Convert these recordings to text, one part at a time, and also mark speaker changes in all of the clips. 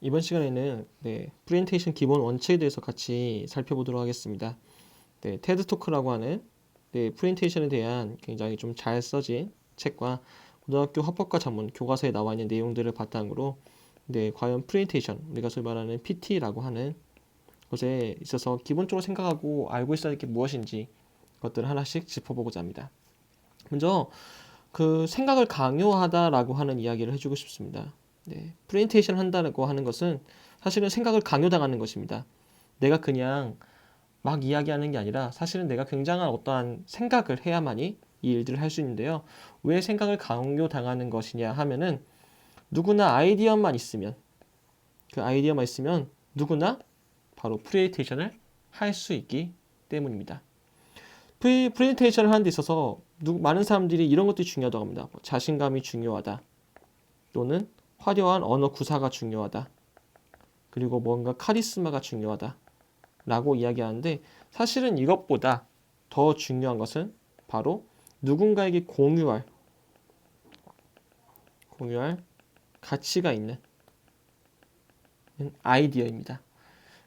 Speaker 1: 이번 시간에는 네, 프레젠테이션 기본 원칙에 대해서 같이 살펴보도록 하겠습니다. 네, 테드 토크라고 하는 네, 프레젠테이션에 대한 굉장히 좀 잘 써진 책과 고등학교 합법과 전문 교과서에 나와 있는 내용들을 바탕으로 네, 과연 프레젠테이션, 우리가 소위 말하는 PT라고 하는 것에 있어서 기본적으로 생각하고 알고 있어야 할 게 무엇인지 것들을 하나씩 짚어보고자 합니다. 먼저 그 생각을 강요하다라고 하는 이야기를 해주고 싶습니다. 네, 프레젠테이션 한다고 하는 것은 사실은 생각을 강요당하는 것입니다. 내가 그냥 막 이야기하는 게 아니라 사실은 내가 굉장한 어떠한 생각을 해야만이 이 일들을 할 수 있는데요. 왜 생각을 강요당하는 것이냐 하면은 누구나 아이디어만 있으면 그 아이디어만 있으면 누구나 바로 프레젠테이션을 할 수 있기 때문입니다. 프레, 프레젠테이션을 하는 데 있어서 누, 많은 사람들이 이런 것들이 중요하다고 합니다. 뭐 자신감이 중요하다. 또는 화려한 언어 구사가 중요하다. 그리고 뭔가 카리스마가 중요하다. 라고 이야기하는데 사실은 이것보다 더 중요한 것은 바로 누군가에게 공유할 공유할 가치가 있는 아이디어입니다.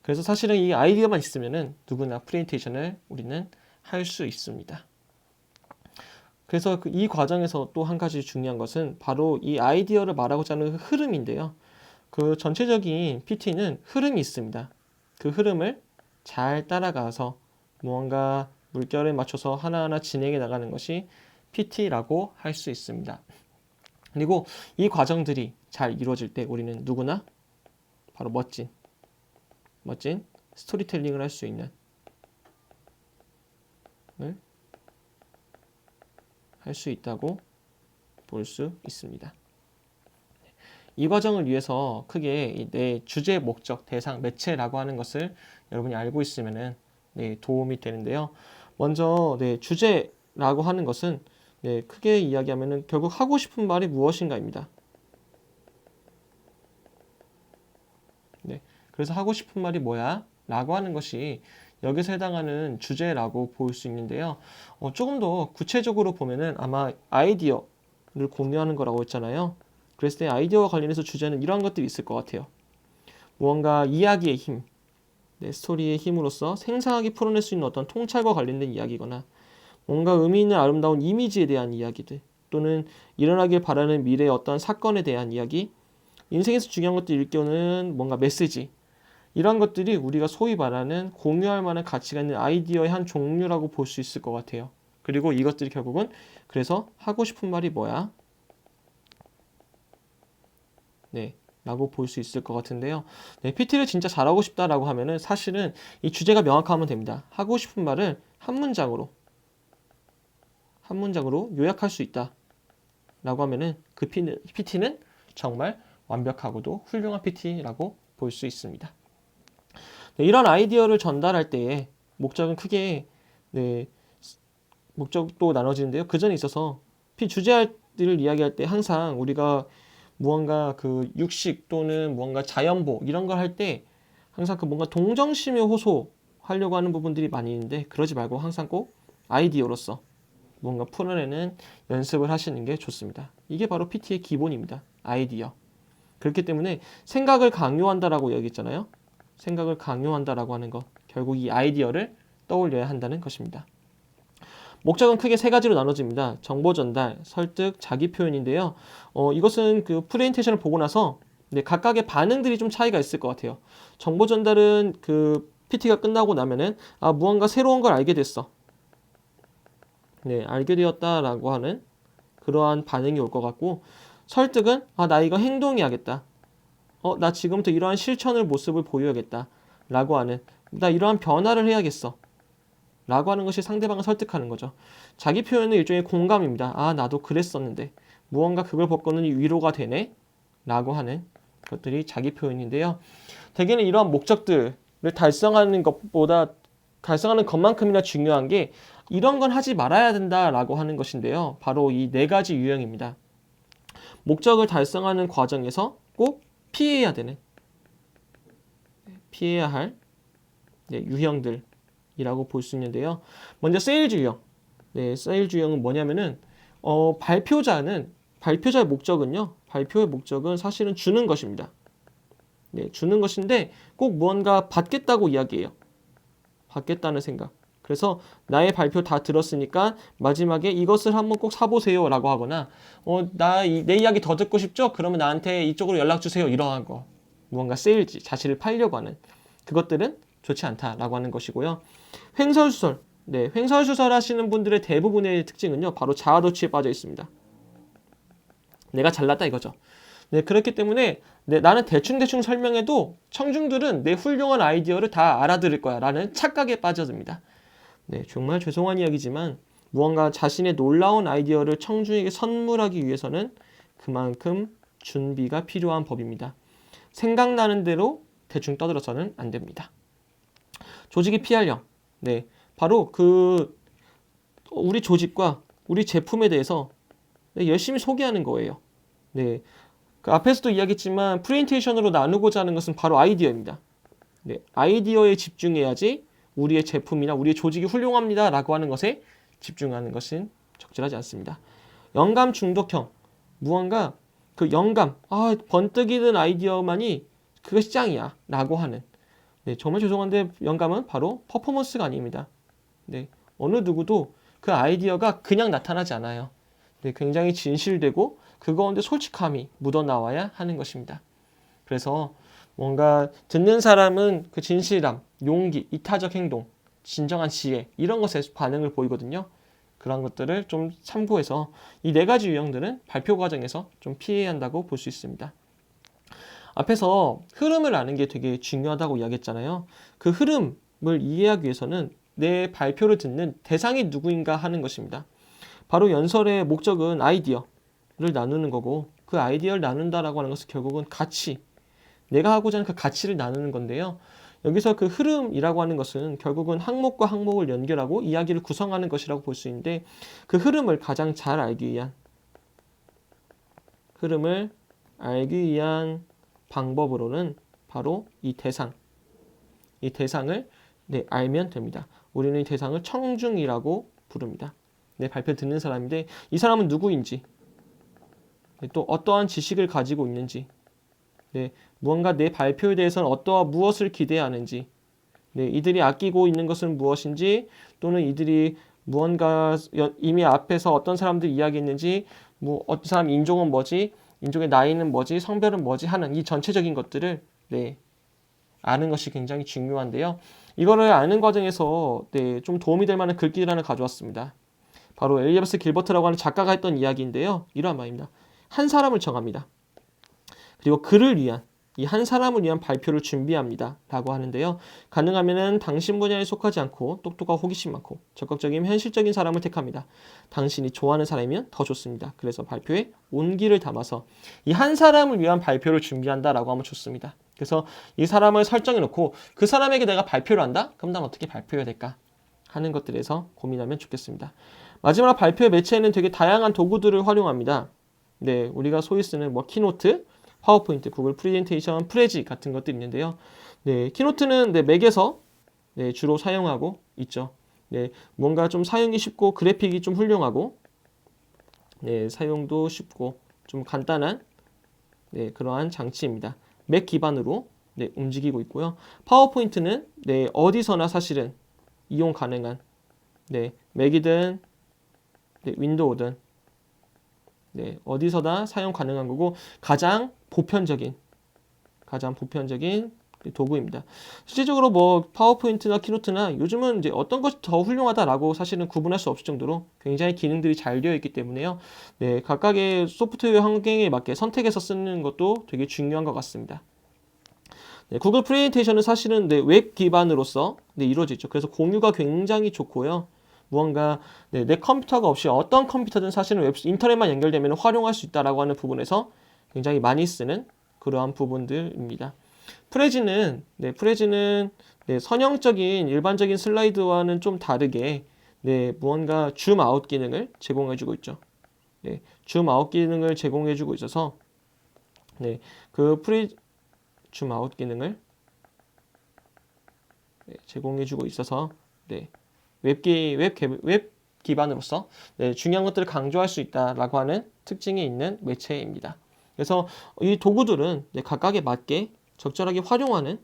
Speaker 1: 그래서 사실은 이 아이디어만 있으면은 누구나 프레젠테이션을 우리는 할 수 있습니다. 그래서 그이 과정에서 또 한 가지 중요한 것은 바로 이 아이디어를 말하고자 하는 흐름인데요. 그 전체적인 PT는 흐름이 있습니다. 그 흐름을 잘 따라가서 무언가 물결에 맞춰서 하나하나 진행해 나가는 것이 PT라고 할 수 있습니다. 그리고 이 과정들이 잘 이루어질 때 우리는 누구나 바로 멋진, 멋진 스토리텔링을 할 수 있는 할 수 있다고 볼 수 있습니다. 이 과정을 위해서 크게 이내 주제, 목적, 대상, 매체라고 하는 것을 여러분이 알고 있으면은 네, 도움이 되는데요. 먼저 네, 주제라고 하는 것은 네, 크게 이야기하면은 결국 하고 싶은 말이 무엇인가입니다. 네, 그래서 하고 싶은 말이 뭐야? 라고 하는 것이 여기서 해당하는 주제라고 볼 수 있는데요. 어, 조금 더 구체적으로 보면은 아마 아이디어를 공유하는 거라고 했잖아요. 그랬을 때 아이디어와 관련해서 주제는 이러한 것들이 있을 것 같아요. 무언가 이야기의 힘, 네, 스토리의 힘으로써 생생하게 풀어낼 수 있는 어떤 통찰과 관련된 이야기거나 뭔가 의미 있는 아름다운 이미지에 대한 이야기들 또는 일어나길 바라는 미래의 어떤 사건에 대한 이야기 인생에서 중요한 것들일 경우는 뭔가 메시지 이런 것들이 우리가 소위 말하는 공유할 만한 가치가 있는 아이디어의 한 종류라고 볼 수 있을 것 같아요. 그리고 이것들이 결국은 그래서 하고 싶은 말이 뭐야? 네. 라고 볼 수 있을 것 같은데요. 네, PT를 진짜 잘하고 싶다라고 하면은 사실은 이 주제가 명확하면 됩니다. 하고 싶은 말을 한 문장으로 한 문장으로 요약할 수 있다. 라고 하면은 그 PT는 정말 완벽하고도 훌륭한 PT라고 볼 수 있습니다. 네, 이런 아이디어를 전달할 때에 목적은 크게 네, 목적도 나눠지는데요. 그 전에 있어서 피 주제를 이야기할 때 항상 우리가 무언가 그 육식 또는 무언가 자연보 이런 걸 할 때 항상 그 뭔가 동정심에 호소하려고 하는 부분들이 많이 있는데 그러지 말고 항상 꼭 아이디어로서 뭔가 풀어내는 연습을 하시는 게 좋습니다. 이게 바로 PT의 기본입니다. 아이디어. 그렇기 때문에 생각을 강요한다라고 얘기했잖아요. 생각을 강요한다라고 하는 것. 결국 이 아이디어를 떠올려야 한다는 것입니다. 목적은 크게 세 가지로 나눠집니다. 정보 전달, 설득, 자기 표현인데요. 어, 이것은 그 프레젠테이션을 보고 나서 네, 각각의 반응들이 좀 차이가 있을 것 같아요. 정보 전달은 그 PT가 끝나고 나면은 아, 무언가 새로운 걸 알게 됐어. 네, 알게 되었다라고 하는 그러한 반응이 올 것 같고 설득은 아, 나 이거 행동해야겠다. 어, 나 지금부터 이러한 실천을 모습을 보여야겠다. 라고 하는 나 이러한 변화를 해야겠어. 라고 하는 것이 상대방을 설득하는 거죠. 자기 표현은 일종의 공감입니다. 아, 나도 그랬었는데. 무언가 그걸 벗고는 위로가 되네? 라고 하는 것들이 자기 표현인데요. 대개는 이러한 목적들을 달성하는 것보다 달성하는 것만큼이나 중요한 게 이런 건 하지 말아야 된다라고 하는 것인데요. 바로 이 네 가지 유형입니다. 목적을 달성하는 과정에서 꼭 피해야 되는 피해야 할 네, 유형들이라고 볼 수 있는데요. 먼저 세일즈 유형. 네, 세일즈 유형은 뭐냐면은 어, 발표자는 발표자의 목적은요. 발표의 목적은 사실은 주는 것입니다. 네, 주는 것인데 꼭 무언가 받겠다고 이야기해요. 받겠다는 생각. 그래서 나의 발표 다 들었으니까 마지막에 이것을 한번 꼭 사보세요 라고 하거나 어, 나 내 이야기 더 듣고 싶죠? 그러면 나한테 이쪽으로 연락 주세요. 이러한 거. 무언가 세일즈, 자신을 팔려고 하는 그것들은 좋지 않다라고 하는 것이고요. 횡설수설. 네, 횡설수설 하시는 분들의 대부분의 특징은요. 바로 자아도취에 빠져 있습니다. 내가 잘났다 이거죠. 네, 그렇기 때문에 네, 나는 대충대충 설명해도 청중들은 내 훌륭한 아이디어를 다 알아들을 거야 라는 착각에 빠져듭니다. 네, 정말 죄송한 이야기지만 무언가 자신의 놀라운 아이디어를 청중에게 선물하기 위해서는 그만큼 준비가 필요한 법입니다. 생각나는 대로 대충 떠들어서는 안 됩니다. 조직이 피할령. 네, 바로 그 우리 조직과 우리 제품에 대해서 네, 열심히 소개하는 거예요. 네, 그 앞에서도 이야기했지만 프레젠테이션으로 나누고자 하는 것은 바로 아이디어입니다. 네, 아이디어에 집중해야지 우리의 제품이나 우리의 조직이 훌륭합니다 라고 하는 것에 집중하는 것은 적절하지 않습니다. 영감 중독형 무언가 그 영감 아 번뜩이 든 아이디어만이 그것이 짱이야 라고 하는 네, 정말 죄송한데 영감은 바로 퍼포먼스가 아닙니다. 네, 어느 누구도 그 아이디어가 그냥 나타나지 않아요. 네, 굉장히 진실되고 그 가운데 솔직함이 묻어나와야 하는 것입니다. 그래서 뭔가 듣는 사람은 그 진실함, 용기, 이타적 행동, 진정한 지혜 이런 것에 반응을 보이거든요. 그런 것들을 좀 참고해서 이 네 가지 유형들은 발표 과정에서 좀 피해야 한다고 볼 수 있습니다. 앞에서 흐름을 아는 게 되게 중요하다고 이야기했잖아요. 그 흐름을 이해하기 위해서는 내 발표를 듣는 대상이 누구인가 하는 것입니다. 바로 연설의 목적은 아이디어를 나누는 거고 그 아이디어를 나눈다라고 하는 것은 결국은 가치, 내가 하고자 하는 그 가치를 나누는 건데요. 여기서 그 흐름이라고 하는 것은 결국은 항목과 항목을 연결하고 이야기를 구성하는 것이라고 볼 수 있는데 그 흐름을 가장 잘 알기 위한 흐름을 알기 위한 방법으로는 바로 이 대상, 이 대상을 네, 알면 됩니다. 우리는 이 대상을 청중이라고 부릅니다. 내 발표 듣는 사람인데 이 사람은 누구인지, 네, 또 어떠한 지식을 가지고 있는지, 네, 무언가 내 발표에 대해서는 어떠한 무엇을 기대하는지, 네, 이들이 아끼고 있는 것은 무엇인지, 또는 이들이 무언가 이미 앞에서 어떤 사람들이 이야기했는지, 뭐 어떤 사람 인종은 뭐지, 인종의 나이는 뭐지, 성별은 뭐지 하는 이 전체적인 것들을 네, 아는 것이 굉장히 중요한데요. 이거를 아는 과정에서 네, 좀 도움이 될 만한 글귀를 하나 가져왔습니다. 바로 엘리자베스 길버트라고 하는 작가가 했던 이야기인데요. 이러한 말입니다. 한 사람을 정합니다. 그리고 그를 위한 이 한 사람을 위한 발표를 준비합니다. 라고 하는데요. 가능하면 당신 분야에 속하지 않고 똑똑하고 호기심 많고 적극적인 현실적인 사람을 택합니다. 당신이 좋아하는 사람이면 더 좋습니다. 그래서 발표에 온기를 담아서 이 한 사람을 위한 발표를 준비한다 라고 하면 좋습니다. 그래서 이 사람을 설정해 놓고 그 사람에게 내가 발표를 한다? 그럼 난 어떻게 발표해야 될까? 하는 것들에서 고민하면 좋겠습니다. 마지막 발표의 매체에는 되게 다양한 도구들을 활용합니다. 네, 우리가 소위 쓰는 뭐 키노트, 파워포인트, 구글 프레젠테이션, 프레지 같은 것들이 있는데요. 네, 키노트는 네, 맥에서 네, 주로 사용하고 있죠. 네, 뭔가 좀 사용이 쉽고 그래픽이 좀 훌륭하고 네, 사용도 쉽고 좀 간단한 네, 그러한 장치입니다. 맥 기반으로 네, 움직이고 있고요. 파워포인트는 네, 어디서나 사실은 이용 가능한 네, 맥이든 네, 윈도우든 네, 어디서나 사용 가능한 거고 가장 보편적인 가장 보편적인 도구입니다. 실질적으로 뭐 파워포인트나 키노트나 요즘은 이제 어떤 것이 더 훌륭하다라고 사실은 구분할 수 없을 정도로 굉장히 기능들이 잘 되어 있기 때문에요. 네, 각각의 소프트웨어 환경에 맞게 선택해서 쓰는 것도 되게 중요한 것 같습니다. 네, 구글 프레젠테이션은 사실은 네, 웹 기반으로서 네, 이루어지죠. 그래서 공유가 굉장히 좋고요. 무언가 네, 내 컴퓨터가 없이 어떤 컴퓨터든 사실은 웹 인터넷만 연결되면 활용할 수 있다라고 하는 부분에서 굉장히 많이 쓰는 그러한 부분들입니다. 프레지는 네, 프레지는 네, 선형적인 일반적인 슬라이드와는 좀 다르게 네, 무언가 줌 아웃 기능을 제공해 주고 있죠. 네, 줌 아웃 기능을 제공해 주고 있어서 네, 그 프레 줌 아웃 기능을 네, 제공해 주고 있어서 네, 웹기 웹, 웹 기반으로서 네, 중요한 것들을 강조할 수 있다라고 하는 특징이 있는 매체입니다. 그래서 이 도구들은 각각에 맞게 적절하게 활용하는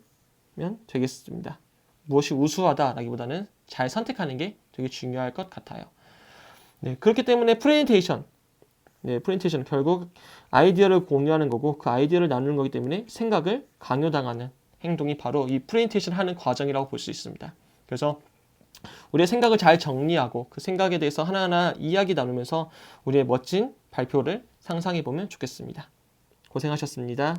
Speaker 1: 면 되겠습니다. 무엇이 우수하다라기보다는 잘 선택하는 게 되게 중요할 것 같아요. 네, 그렇기 때문에 프레젠테이션, 네, 프레젠테이션 결국 아이디어를 공유하는 거고 그 아이디어를 나누는 거기 때문에 생각을 강요당하는 행동이 바로 이 프레젠테이션 하는 과정이라고 볼 수 있습니다. 그래서 우리의 생각을 잘 정리하고 그 생각에 대해서 하나하나 이야기 나누면서 우리의 멋진 발표를 상상해 보면 좋겠습니다. 고생하셨습니다.